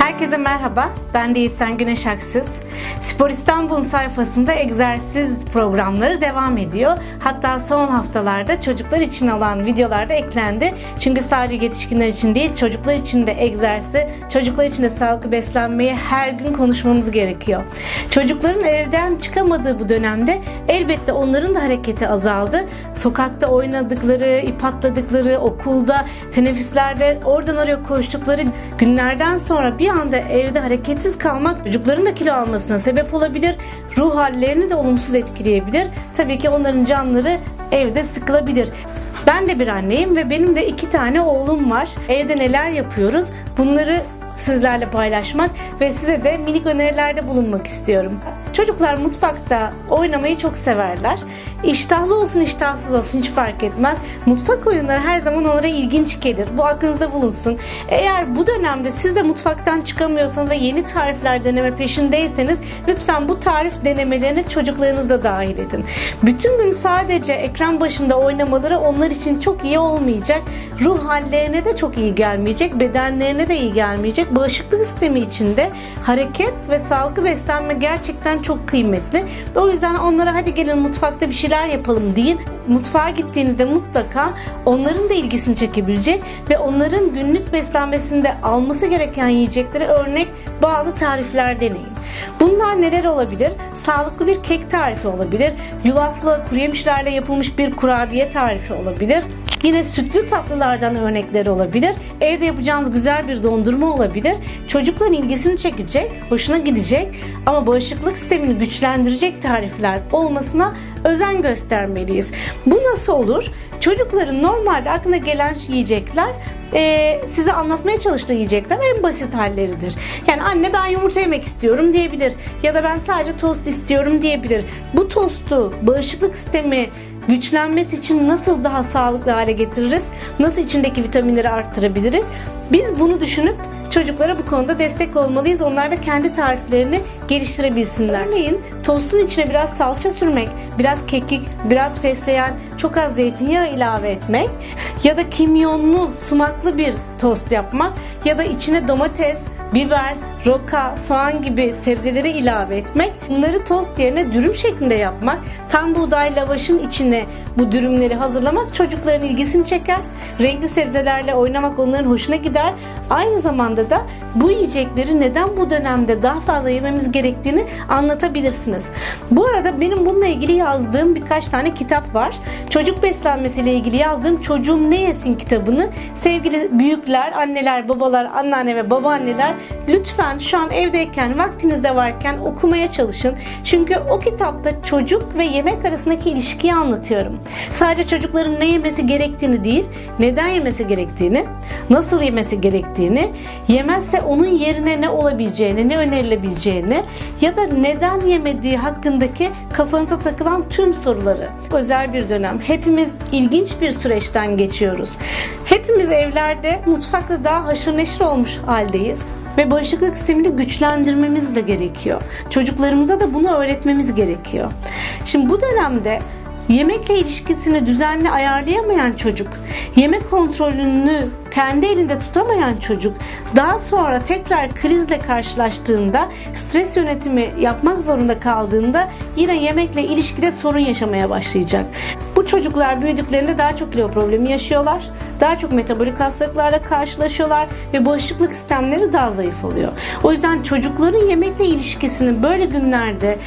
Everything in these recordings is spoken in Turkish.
Herkese merhaba. Ben de Yiğitsen Güneş Aksüz. Spor İstanbul sayfasında egzersiz programları devam ediyor. Hatta son haftalarda çocuklar için olan videolarda eklendi. Çünkü sadece yetişkinler için değil, çocuklar için de egzersizi, çocuklar için de sağlıklı beslenmeyi her gün konuşmamız gerekiyor. Çocukların evden çıkamadığı bu dönemde elbette onların da hareketi azaldı. Sokakta oynadıkları, ip atladıkları, okulda, teneffüslerde oradan oraya koştukları günlerden sonra bir anda evde hareketsiz kalmak çocukların da kilo almasına sebep olabilir. Ruh hallerini de olumsuz etkileyebilir. Tabii ki onların canları evde sıkılabilir. Ben de bir anneyim ve benim de iki tane oğlum var. Evde neler yapıyoruz? Bunları sizlerle paylaşmak ve size de minik önerilerde bulunmak istiyorum. Çocuklar mutfakta oynamayı çok severler. İştahlı olsun iştahsız olsun hiç fark etmez. Mutfak oyunları her zaman onlara ilginç gelir. Bu aklınızda bulunsun. Eğer bu dönemde siz de mutfaktan çıkamıyorsanız ve yeni tarifler deneme peşindeyseniz lütfen bu tarif denemelerine çocuklarınızı da dahil edin. Bütün gün sadece ekran başında oynamaları onlar için çok iyi olmayacak. Ruh hallerine de çok iyi gelmeyecek. Bedenlerine de iyi gelmeyecek. Bağışıklık sistemi içinde hareket ve sağlıklı beslenme gerçekten çok kıymetli. O yüzden onlara hadi gelin mutfakta bir şeyler yapalım deyin. Mutfağa gittiğinizde mutlaka onların da ilgisini çekebilecek ve onların günlük beslenmesinde alması gereken yiyeceklere örnek bazı tarifler deneyin. Bunlar neler olabilir? Sağlıklı bir kek tarifi olabilir. Yulaflı, kuru yemişlerle yapılmış bir kurabiye tarifi olabilir. Yine sütlü tatlılardan örnekler olabilir. Evde yapacağınız güzel bir dondurma olabilir. Çocukların ilgisini çekecek, hoşuna gidecek ama bağışıklık sistemini güçlendirecek tarifler olmasına özen göstermeliyiz. Bu nasıl olur? Çocukların normalde aklına gelen yiyecekler e, size anlatmaya çalıştığı yiyecekler en basit halleridir. Yani anne ben yumurta yemek istiyorum diyebilir ya da ben sadece tost istiyorum diyebilir. Bu tostu bağışıklık sistemi güçlenmesi için nasıl daha sağlıklı hale getiririz? Nasıl içindeki vitaminleri arttırabiliriz? Biz bunu düşünüp çocuklara bu konuda destek olmalıyız. Onlar da kendi tariflerini geliştirebilsinler. Örneğin tostun içine biraz salça sürmek, biraz kekik, biraz fesleğen, çok az zeytinyağı ilave etmek ya da kimyonlu, sumaklı bir tost yapmak ya da içine domates, biber, roka, soğan gibi sebzeleri ilave etmek, bunları tost yerine dürüm şeklinde yapmak, tam buğday lavaşın içine bu dürümleri hazırlamak çocukların ilgisini çeker. Renkli sebzelerle oynamak onların hoşuna gider. Aynı zamanda da bu yiyecekleri neden bu dönemde daha fazla yememiz gerektiğini anlatabilirsiniz. Bu arada benim bununla ilgili yazdığım birkaç tane kitap var. Çocuk beslenmesiyle ilgili yazdığım Çocuğum Ne Yesin kitabını sevgili büyükler, anneler, babalar, anneanne ve babaanneler lütfen şu an evdeyken, vaktinizde varken okumaya çalışın. Çünkü o kitapta çocuk ve yemek arasındaki ilişkiyi anlatıyorum. Sadece çocukların ne yemesi gerektiğini değil, neden yemesi gerektiğini, nasıl yemesi gerektiğini, yemezse onun yerine ne olabileceğini, ne önerilebileceğini ya da neden yemediği hakkındaki kafanıza takılan tüm soruları. Özel bir dönem. Hepimiz ilginç bir süreçten geçiyoruz. Hepimiz evlerde mutfakta daha haşır neşir olmuş haldeyiz ve bağışıklık sistemini güçlendirmemiz de gerekiyor. Çocuklarımıza da bunu öğretmemiz gerekiyor. Şimdi bu dönemde Yemekle ilişkisini düzenli ayarlayamayan çocuk, yemek kontrolünü kendi elinde tutamayan çocuk daha sonra tekrar krizle karşılaştığında, stres yönetimi yapmak zorunda kaldığında yine yemekle ilişkide sorun yaşamaya başlayacak. Bu çocuklar büyüdüklerinde daha çok kilo problemi yaşıyorlar, daha çok metabolik hastalıklarla karşılaşıyorlar ve bağışıklık sistemleri daha zayıf oluyor. O yüzden çocukların yemekle ilişkisini böyle günlerde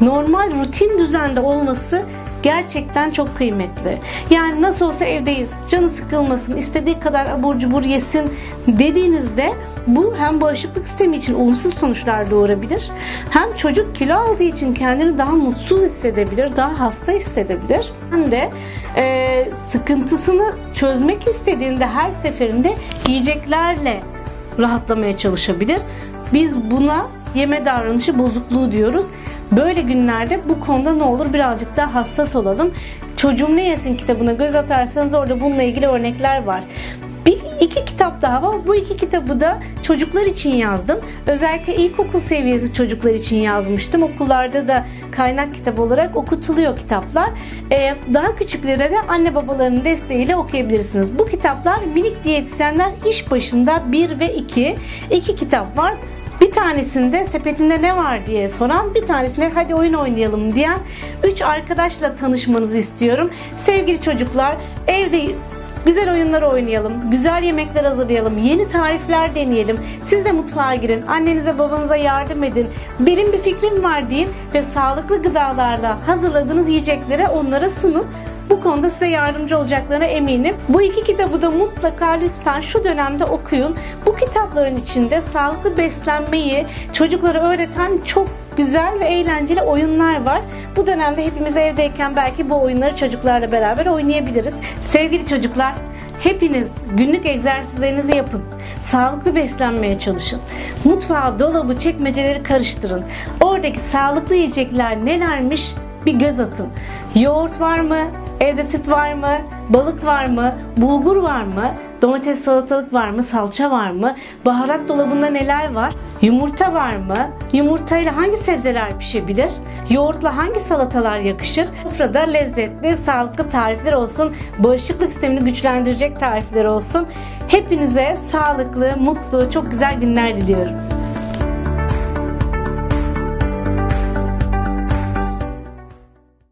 normal rutin düzende olması gerçekten çok kıymetli. Yani nasıl olsa evdeyiz, canı sıkılmasın, istediği kadar abur cubur yesin dediğinizde bu hem bağışıklık sistemi için olumsuz sonuçlar doğurabilir. Hem çocuk kilo aldığı için kendini daha mutsuz hissedebilir, daha hasta hissedebilir. Hem de e, sıkıntısını çözmek istediğinde her seferinde yiyeceklerle rahatlamaya çalışabilir. Biz buna yeme davranışı bozukluğu diyoruz. Böyle günlerde bu konuda ne olur birazcık daha hassas olalım. Çocuğum ne yesin kitabına göz atarsanız orada bununla ilgili örnekler var. Bir İki kitap daha var. Bu iki kitabı da çocuklar için yazdım. Özellikle ilkokul seviyesi çocuklar için yazmıştım. Okullarda da kaynak kitap olarak okutuluyor kitaplar. Ee, daha küçüklere de anne babalarının desteğiyle okuyabilirsiniz. Bu kitaplar minik diyetisyenler iş başında 1 ve 2. İki kitap var. Tanesinde sepetinde ne var diye soran, bir tanesinde hadi oyun oynayalım diyen 3 arkadaşla tanışmanızı istiyorum. Sevgili çocuklar, evdeyiz. Güzel oyunlar oynayalım, güzel yemekler hazırlayalım, yeni tarifler deneyelim. Siz de mutfağa girin, annenize babanıza yardım edin. Benim bir fikrim var deyin ve sağlıklı gıdalarla hazırladığınız yiyecekleri onlara sunun. Bu konuda size yardımcı olacaklarına eminim. Bu iki kitabı da mutlaka lütfen şu dönemde okuyun. Bu kitapların içinde sağlıklı beslenmeyi çocuklara öğreten çok güzel ve eğlenceli oyunlar var. Bu dönemde hepimiz evdeyken belki bu oyunları çocuklarla beraber oynayabiliriz. Sevgili çocuklar, hepiniz günlük egzersizlerinizi yapın. Sağlıklı beslenmeye çalışın. Mutfağı, dolabı, çekmeceleri karıştırın. Oradaki sağlıklı yiyecekler nelermiş bir göz atın. Yoğurt var mı? Evde süt var mı? Balık var mı? Bulgur var mı? Domates salatalık var mı? Salça var mı? Baharat dolabında neler var? Yumurta var mı? Yumurtayla hangi sebzeler pişebilir? Yoğurtla hangi salatalar yakışır? Sofrada lezzetli, sağlıklı tarifler olsun. Bağışıklık sistemini güçlendirecek tarifler olsun. Hepinize sağlıklı, mutlu, çok güzel günler diliyorum.